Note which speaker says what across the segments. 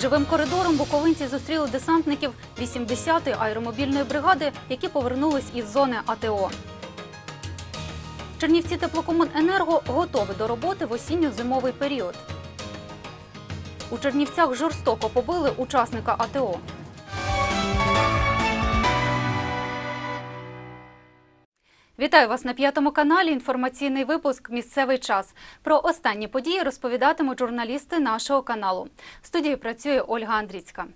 Speaker 1: Живим коридором буковинці зустріли десантників 80-ї аеромобільної бригади, які повернулись із зони АТО. Чернівці теплокомуненерго готові до роботи в осінньо-зимовий період. У Чернівцях жорстоко побили учасника АТО. Вітаю вас на п'ятому каналі. Інформаційний випуск Місцевий час. Про останні події розповідатимуть журналісти нашого каналу. В студії працює Ольга Андріцька.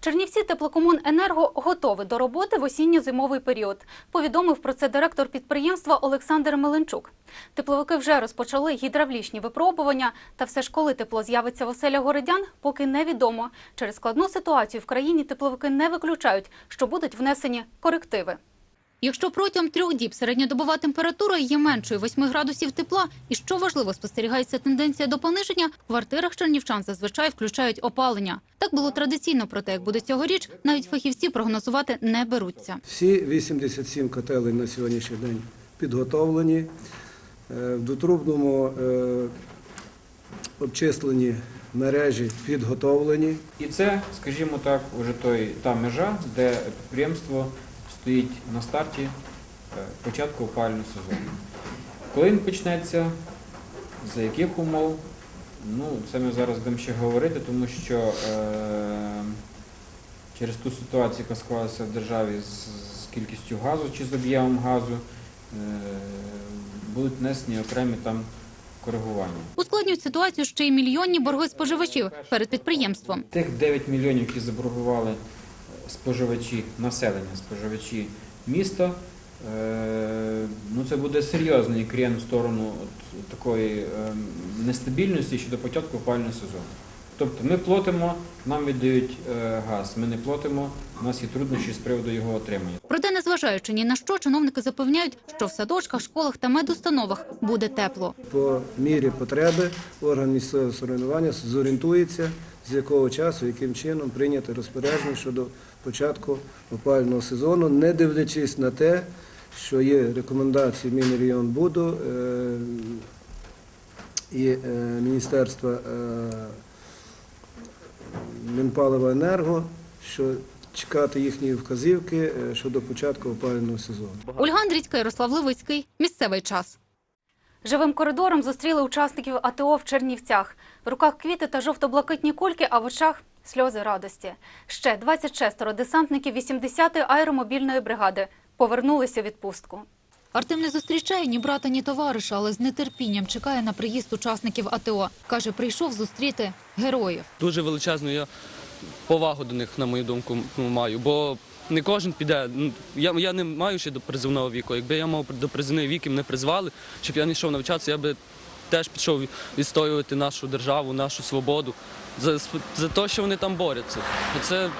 Speaker 1: Чернівці теплокомуненерго готові до роботи в осінньо-зимовий період. Повідомив про це директор підприємства Олександр Меленчук. Тепловики вже розпочали гідравлічні випробування. Та все ж, коли тепло з'явиться в оселях городян, поки невідомо. Через складну ситуацію в країні тепловики не виключають, що будуть внесені корективи. Якщо протягом трьох діб середньодобова температура є меншою 8 градусів тепла, і що важливо, спостерігається тенденція до пониження, в квартирах чернівчан зазвичай включають опалення. Так було традиційно, проте як буде цьогоріч, навіть фахівці прогнозувати не беруться.
Speaker 2: Всі 87 котелень на сьогоднішній день підготовлені. Е, В дотрубному е, обчислені мережі підготовлені.
Speaker 3: І це, скажімо так, уже той та межа, де підприємство стоїть на старті е, початку опалювального сезону. Коли він почнеться, за яких умов, ну це ми зараз будемо ще говорити, тому що е, через ту ситуацію, яка склалася в державі з, з кількістю газу чи з об'ємом газу, е, будуть внесені окремі там коригування.
Speaker 1: Ускладнюють ситуацію ще й мільйонні борги споживачів перед підприємством.
Speaker 3: Тих 9 мільйонів, які заборгували споживачі, населення, споживачі міста, е, ну це буде серйозний крен в сторону такої е, нестабільності щодо початку опалювального сезону. Тобто ми платимо, нам віддають е, газ, ми не платимо, у нас є труднощі з приводу його отримання.
Speaker 1: Проте, незважаючи ні на що, чиновники запевняють, що в садочках, школах та медустановах буде тепло.
Speaker 2: По мірі потреби орган місцевого самоврядування зорієнтується, з якого часу, яким чином прийняти розпорядження щодо початку опалювального сезону, не дивлячись на те, що є рекомендації Мінрегіонбуду е, і е, Міністерства е, Мінпаливоенерго, що чекати їхні вказівки щодо початку опалювального сезону.
Speaker 1: Ольга Андрійська, Ярослав Левицький. Місцевий час. Живим коридором зустріли учасників АТО в Чернівцях. В руках квіти та жовто-блакитні кульки, а в очах сльози радості. Ще 26 десантників 80-ї аеромобільної бригади повернулися у відпустку. Артем не зустрічає ні брата, ні товариша, але з нетерпінням чекає на приїзд учасників АТО. Каже, прийшов зустріти героїв.
Speaker 4: Дуже величезну я повагу до них, на мою думку, маю. Бо не кожен піде. Ну, Я, я не маю ще до призовного віку. Якби я мав до призовної віки, мене призвали, щоб я не йшов навчатися, я би теж пішов відстоювати нашу державу, нашу свободу за, за те, що вони там борються. І Це,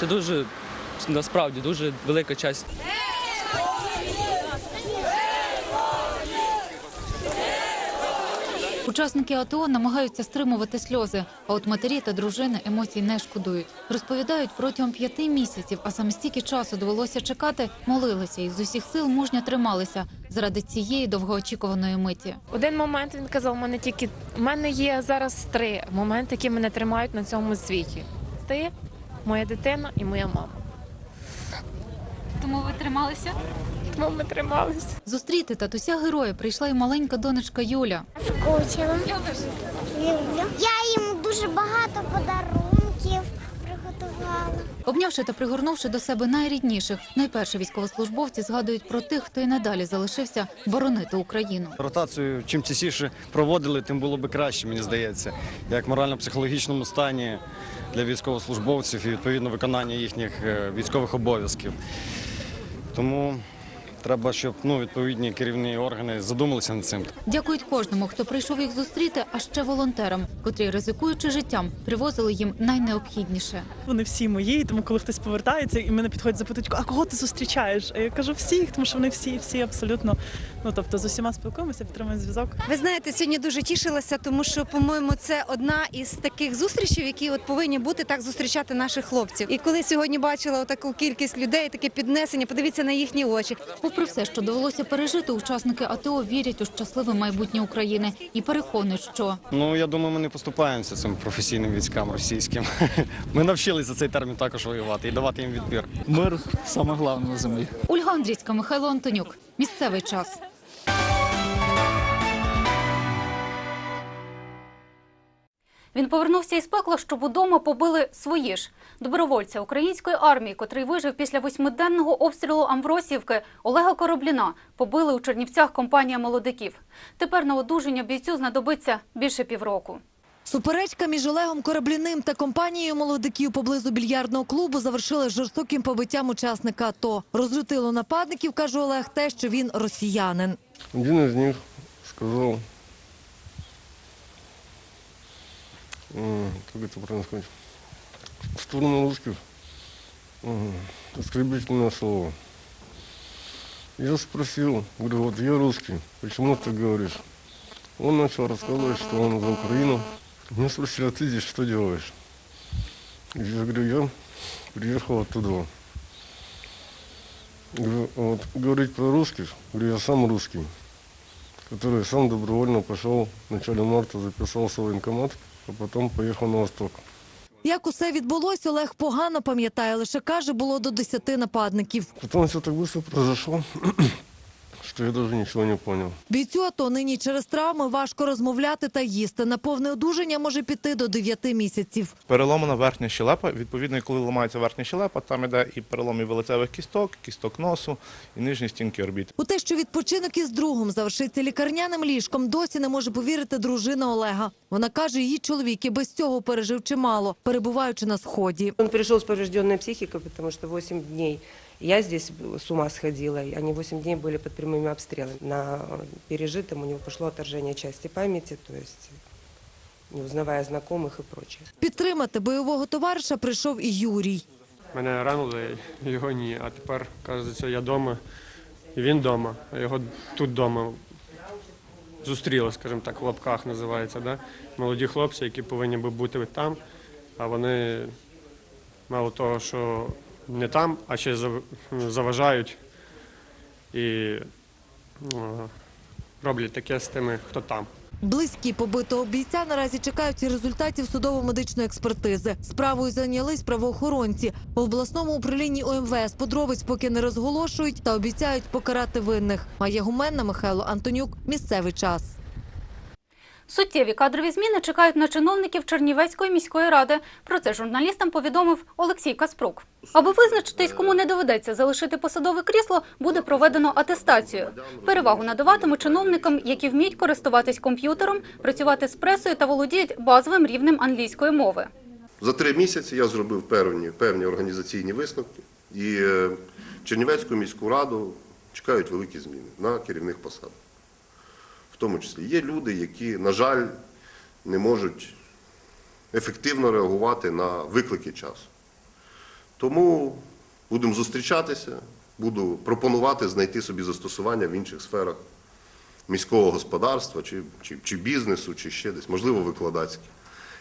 Speaker 4: це дуже насправді дуже велика честь.
Speaker 1: Учасники АТО намагаються стримувати сльози, а от матері та дружини емоцій не шкодують. Розповідають, протягом п'яти місяців, а саме стільки часу довелося чекати, молилися і з усіх сил мужньо трималися заради цієї довгоочікуваної миті.
Speaker 5: Один момент він казав, у мене тільки у мене є зараз три моменти, які мене тримають на цьому світі. Ти, моя дитина і моя мама.
Speaker 1: Тому ви трималися?
Speaker 5: Тому ми трималися.
Speaker 1: Зустріти татуся героя прийшла й маленька донечка Юля.
Speaker 6: Скучила. Люблю. Я їм дуже багато подарунків приготувала.
Speaker 1: Обнявши та пригорнувши до себе найрідніших, найперше військовослужбовці згадують про тих, хто й надалі залишився боронити Україну.
Speaker 7: Ротацію чим частіше проводили, тим було би краще, мені здається, як в морально-психологічному стані для військовослужбовців і відповідно виконання їхніх е, військових обов'язків. Тому треба, щоб ну, відповідні керівні органи задумалися над цим.
Speaker 1: Дякують кожному, хто прийшов їх зустріти, а ще волонтерам, котрі, ризикуючи життям, привозили їм найнеобхідніше.
Speaker 8: Вони всі мої, тому коли хтось повертається і мене підходять запитують, а кого ти зустрічаєш? А я кажу всіх, тому що вони всі, всі абсолютно. Ну тобто з усіма спілкуємося, підтримуємо зв'язок.
Speaker 9: Ви знаєте, сьогодні дуже тішилася, тому що, по-моєму, це одна із таких зустрічей, які от повинні бути так зустрічати наших хлопців. І коли сьогодні бачила таку кількість людей, таке піднесення, подивіться на їхні очі.
Speaker 1: Попри все, що довелося пережити, учасники АТО вірять у щасливе майбутнє України і переконують, що
Speaker 7: Ну, я думаю, ми не поступаємося цим професійним військам російським. Ми навчилися цей термін також воювати і давати їм відбір.
Speaker 10: Мир саме головне на землі.
Speaker 1: Ольга Андрійська, Михайло Антонюк. Місцевий час. Він повернувся із пекла, щоб удома побили свої ж добровольця української армії, котрий вижив після восьмиденного обстрілу Амвросівки Олега Коробліна. Побили у Чернівцях компанія молодиків. Тепер на одужання бійцю знадобиться більше півроку.
Speaker 9: Суперечка між Олегом Корабліним та компанією молодиків поблизу більярдного клубу завершилась жорстоким побиттям учасника АТО. Розлютило нападників, каже Олег, те, що він росіянин.
Speaker 11: Один из них сказал, как это происходит, в сторону русских оскорбительное слово. Я спросил, говорю, вот я русский, почему ты говоришь? Он начал рассказывать, что он за Украину. Меня спросили, а ты здесь что делаешь? Я говорю, я приехал оттуда. Говорю, «А вот говорить про русских, говорю, я сам русский который сам добровольно пошел в начале марта, записался в военкомат, а потім поїхав на восток.
Speaker 9: Як усе відбулось, Олег погано пам'ятає, лише каже, було до десяти нападників.
Speaker 11: Потом все так швидко произошло, что я даже ничего не понял.
Speaker 9: Бійцю АТО нині через травми важко розмовляти та їсти. На повне одужання може піти до дев'яти місяців.
Speaker 12: Переломана верхня щелепа. Відповідно, і коли ламається верхня щелепа, там іде і перелом і велицевих кісток, кісток носу, і нижні стінки орбіт.
Speaker 9: У те, що відпочинок із другом завершиться лікарняним ліжком, досі не може повірити дружина Олега. Вона каже, її чоловік і без цього пережив чимало, перебуваючи на сході.
Speaker 13: Он пришел с поврежденной психикой, потому что 8 дней я здесь с ума сходила, и они 8 дней были под прямыми обстрелами. На пережитом у него пошло отторжение части памяти, то есть не узнавая знакомых и прочее.
Speaker 9: Підтримати бойового товариша прийшов і Юрій.
Speaker 10: Мене ранили, його ні. А тепер, кажеться, я вдома, і він вдома, а його тут вдома зустріли, скажімо так, в лапках називається. Да? Молоді хлопці, які повинні би бути там, а вони мало того, що не там, а ще заважають і ну, роблять таке з тими, хто там.
Speaker 9: Близькі побитого бійця наразі чекають результатів судово-медичної експертизи. Справою зайнялись правоохоронці. В обласному управлінні ОМВС подробиць поки не розголошують та обіцяють покарати винних. Майя Гуменна, Михайло Антонюк. Місцевий час.
Speaker 1: Суттєві кадрові зміни чекають на чиновників Чернівецької міської ради. Про це журналістам повідомив Олексій Каспрук. Аби визначитись, кому не доведеться залишити посадове крісло, буде проведено атестацію. Перевагу надаватимуть чиновникам, які вміють користуватись комп'ютером, працювати з пресою та володіють базовим рівнем англійської мови.
Speaker 14: За три місяці я зробив певні, певні організаційні висновки, і е, Чернівецьку міську раду чекають великі зміни на керівних посадах. Тому числі є люди, які, на жаль, не можуть ефективно реагувати на виклики часу. Тому будемо зустрічатися, буду пропонувати знайти собі застосування в інших сферах міського господарства чи, чи, чи бізнесу, чи ще десь, можливо, викладацькій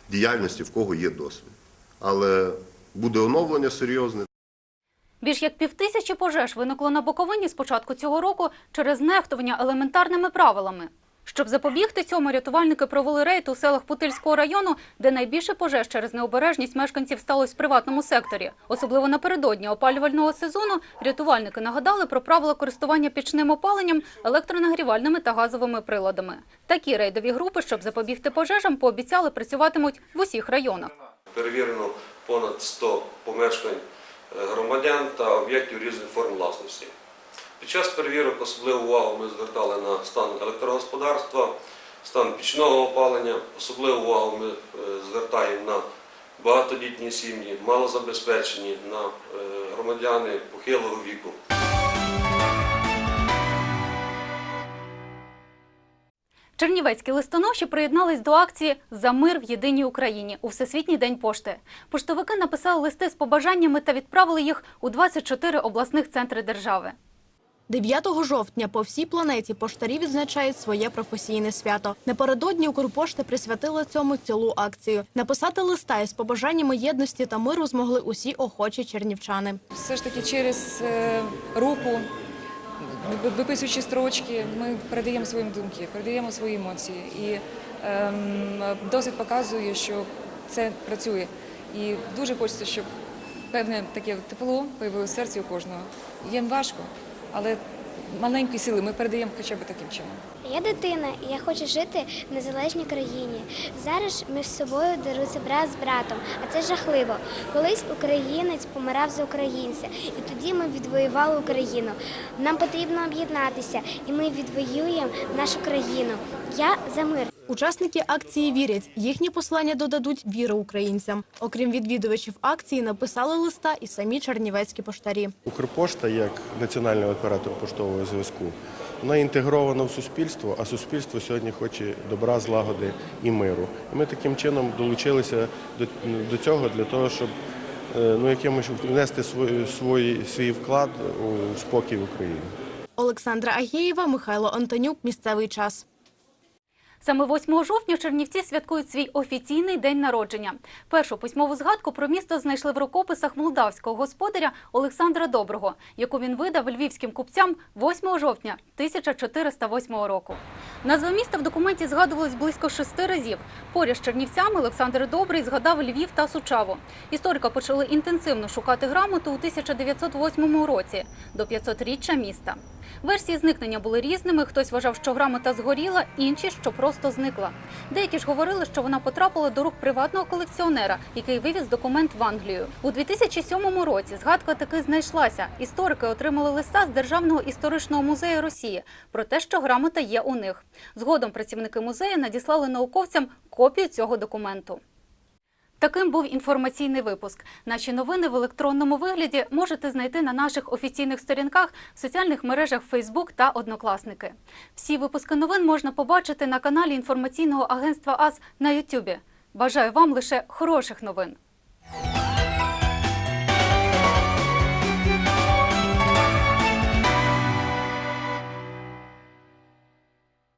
Speaker 14: діяльності, в кого є досвід. Але буде оновлення серйозне.
Speaker 1: Більш як півтисячі пожеж виникло на Буковині з початку цього року через нехтування елементарними правилами. Щоб запобігти цьому, рятувальники провели рейд у селах Путильського району, де найбільше пожеж через необережність мешканців сталося в приватному секторі. Особливо напередодні опалювального сезону рятувальники нагадали про правила користування пічним опаленням, електронагрівальними та газовими приладами. Такі рейдові групи, щоб запобігти пожежам, пообіцяли працюватимуть в усіх районах.
Speaker 15: Перевірено понад 100 помешкань е, громадян та об'єктів різних форм власності. Під час перевірок особливу увагу ми звертали на стан електрогосподарства, стан пічного опалення. Особливу увагу ми е, звертаємо на багатодітні сім'ї, малозабезпечені, на е, громадяни похилого віку.
Speaker 1: Чернівецькі листоноші приєднались до акції За мир в єдиній Україні у Всесвітній день пошти. Поштовики написали листи з побажаннями та відправили їх у 24 обласних центри держави.
Speaker 16: 9 жовтня по всій планеті поштарі відзначають своє професійне свято. Напередодні Укрпошта присвятила цьому цілу акцію. Написати листа із побажаннями єдності та миру змогли усі охочі чернівчани.
Speaker 17: все ж таки через е, руку виписуючи строчки, ми передаємо свої думки, передаємо свої емоції. І ем, досвід показує, що це працює. І дуже хочеться, щоб певне таке тепло появилося в серці у кожного. Їм важко, але маленькі сили ми передаємо хоча б таким чином.
Speaker 6: Я дитина, і я хочу жити в незалежній країні. Зараз між собою деруться брат з братом, а це жахливо. Колись українець помирав за українця, і тоді ми відвоювали Україну. Нам потрібно об'єднатися, і ми відвоюємо нашу країну. Я за мир.
Speaker 16: Учасники акції вірять, їхні послання додадуть віри українцям. Окрім відвідувачів акції, написали листа і самі чернівецькі поштарі.
Speaker 18: Укрпошта як національний оператор поштового зв'язку, вона інтегрована в суспільство, а суспільство сьогодні хоче добра, злагоди і миру. І ми таким чином долучилися до, цього для того, щоб е, ну, якимось внести свій, свій, свій вклад у спокій України.
Speaker 16: Олександра Агєєва, Михайло Антонюк. Місцевий час.
Speaker 1: Саме 8 жовтня Чернівці святкують свій офіційний день народження. Першу письмову згадку про місто знайшли в рукописах молдавського господаря Олександра Доброго, яку він видав львівським купцям 8 жовтня 1408 року. Назва міста в документі згадувалась близько шести разів. Поряд з Чернівцями Олександр Добрий згадав Львів та Сучаву. Історика почали інтенсивно шукати грамоту у 1908 році до 500-річчя міста. Версії зникнення були різними. Хтось вважав, що грамота згоріла, інші, що просто зникла. Деякі ж говорили, що вона потрапила до рук приватного колекціонера, який вивіз документ в Англію. У 2007 році згадка таки знайшлася. Історики отримали листа з Державного історичного музею Росії про те, що грамота є у них. Згодом працівники музею надіслали науковцям копію цього документу. Таким був інформаційний випуск. Наші новини в електронному вигляді можете знайти на наших офіційних сторінках в соціальних мережах Facebook та Однокласники. Всі випуски новин можна побачити на каналі інформаційного агентства АС на YouTube. Бажаю вам лише хороших новин.